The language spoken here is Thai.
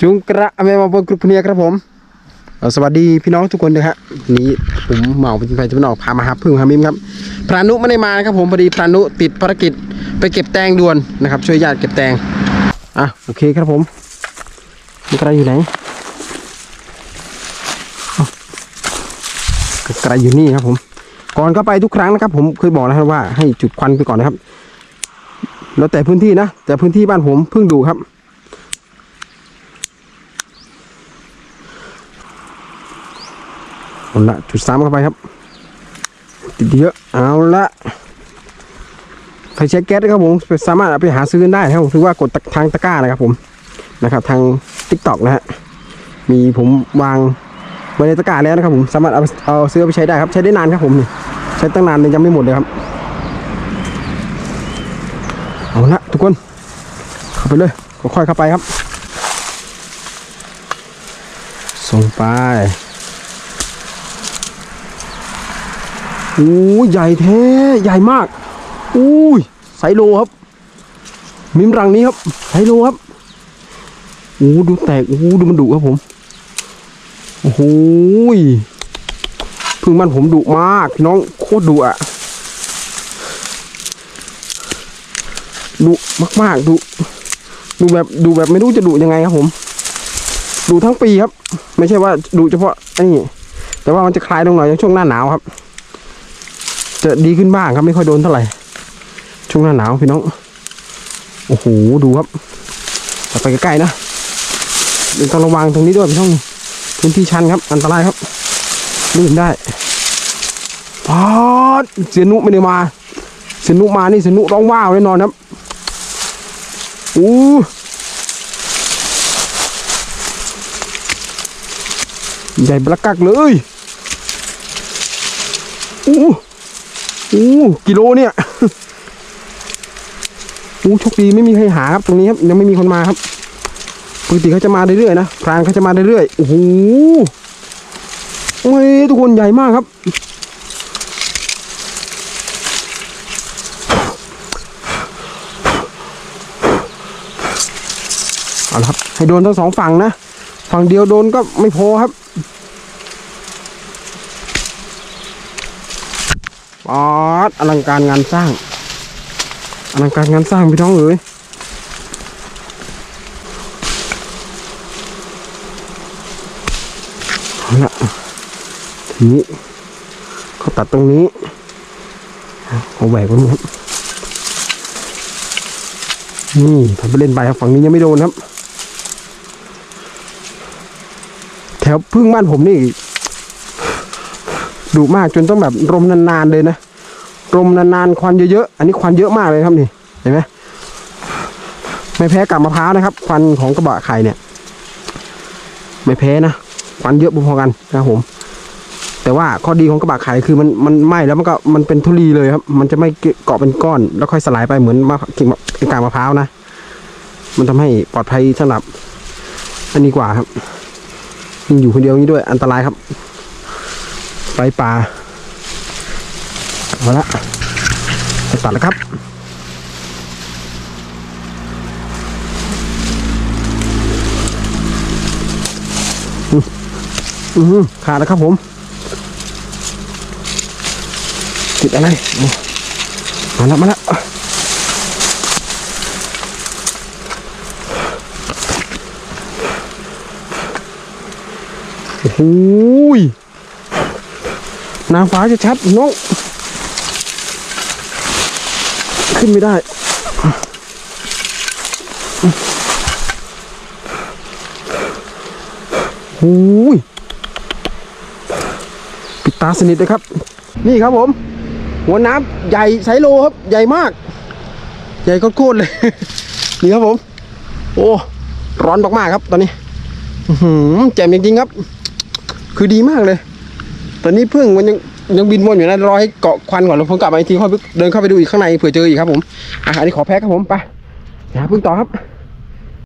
จุงกระอเมมาบนกรุปเนียครับผมสวัสดีพี่น้องทุกคนนะครับนี้ผมเหมาเป็นไฟจะเป็นออกพามาหาพึ่งหามิมครับพรานุไม่ได้มานะครับผมพอดีพรานุติดภารกิจไปเก็บแตงด่วนนะครับ ช่วยญาติเก็บแตงอะโอเคครับผมมันกระอยู่ไหนอ้าวกระอยู่นี่ครับผม ก่อนเข้าไปทุกครั้งนะครับ ผมเคยบอกนะครับว่าให้จุดควันไปก่อนนะครับ แล้วแต่พื้นที่นะแต่พื้นที่บ้านผมเพิ่งดูครับ เอาละจุดสามเข้าไปครับ ติดเยอะ เอาละใครใช้แก๊สนะครับผมสามารถเอาไปหาซื้อได้ครับถือว่ากดทางตะกร้านะครับผมนะครับ ทางทิกตอกนะฮะมีผมวางไว้ในตะกร้าแล้วนะครับผมสามารถเอาเอาซื้อไปใช้ได้ครับ ใช้ได้นานครับผมนี่ใช้ตั้งนานเลยยังไม่หมดเลยครับเอาละทุกคนเข้าไปเลยค่อยๆเข้าไปครับ ส่งไป โอ้ยใหญ่แท้ใหญ่มากอุ้ยไซโลครับ มิมรังนี้ครับไซโลครับโอ้ดูแตกโอ้ดูมันดุครับผมโอ้โหยพึ่งมันผมดุมากพี่น้องโคตรดุอะดุมากๆดุดูแบบดูแบบไม่รู้จะดุยังไงครับผมดุทั้งปีครับ ไม่ใช่ว่าดุเฉพาะไอ้นี่แต่ว่ามันจะคลายลงหน่อยในช่วงหน้าหนาวครับ จะดีขึ้นบ้างครับไม่ค่อยโดนเท่าไหร่ ช่วงหน้าหนาวพี่น้อง โอ้โหดูครับไปใกล้ๆนะเดี๋ยวต้องระวังตรงนี้ด้วยพี่น้องพื้นที่ชันครับ อันตรายครับลื่นได้ปอดเสียนุไม่ได้มาเสียนุมานี่เสียนุร้องว้าวแน่นอนครับอู้ใหญ่บลักกักเลยอู้ อู้กิโลเนี่ยอู้โชคดีไม่มีใครหาครับตรงนี้ครับยังไม่มีคนมาครับปกติเขาจะมาเรื่อยๆนะพรางเขาจะมาเรื่อยๆโอ้โหโอ้ยทุกคนใหญ่มากครับเอาละครับให้โดนทั้งสองฝั่งนะ ฝั่งเดียวโดนก็ไม่พอครับ ปอดอลังการงานสร้าง อลังการงานสร้างพี่น้องเอ๋ยเอาละทีนี้เขาตัดตรงนี้เอาแหวกไว้หมดนี่ทำไปเล่นไปครับฝั่งนี้ยังไม่โดนครับ แถวพึ่งบ้านผมนี่ ดุมากจนต้องแบบรมนานๆเลยนะรมนานๆควันเยอะๆอันนี้ควันเยอะมากเลยครับนี่เห็นไหมไม่แพ้กับมะพร้าวนะครับ ควันของกระบะไข่เนี่ย ไม่แพ้นะควันเยอะพอๆกันนะครับผม แต่ว่าข้อดีของกระบะไข่คือมันมันไหม้แล้วมันก็มันเป็นทุลีเลยครับ มันจะไม่เกาะเป็นก้อน แล้วค่อยสลายไปเหมือนมะกิ่งมะกิ่งกางมะพร้าวนะมันทำให้ปลอดภัยสำหรับอันนี้กว่าครับอยู่คนเดียวนี้ด้วยอันตรายครับ ไปป่าเอาละจะตัดแล้วครับอืมอืมขาดแล้วครับผม ติดอะไร มาแล้วมาแล้วโอ้ย นางฟ้าจะชัดน้องขึ้นไม่ได้โอ้ยปิดตาสนิทเลยครับ นี่ครับผม หัวน้ำใหญ่ไซโลครับ ใหญ่มาก ใหญ่โคตรเลย นี่ครับผม โอ้ ร้อนมากๆครับตอนนี้แจ่มจริงๆครับ คือดีมากเลย ตอนนี้พึ่งมันยังยังบินวนอยู่นะรอให้เกาะควันก่อนแล้วผมกลับมาอีกทีค่อยเดินเข้าไปดูอีกข้างในเผื่อเจออีกครับผมอะอันนี้ขอแพ็คครับผมไปหาพึ่งต่อครับ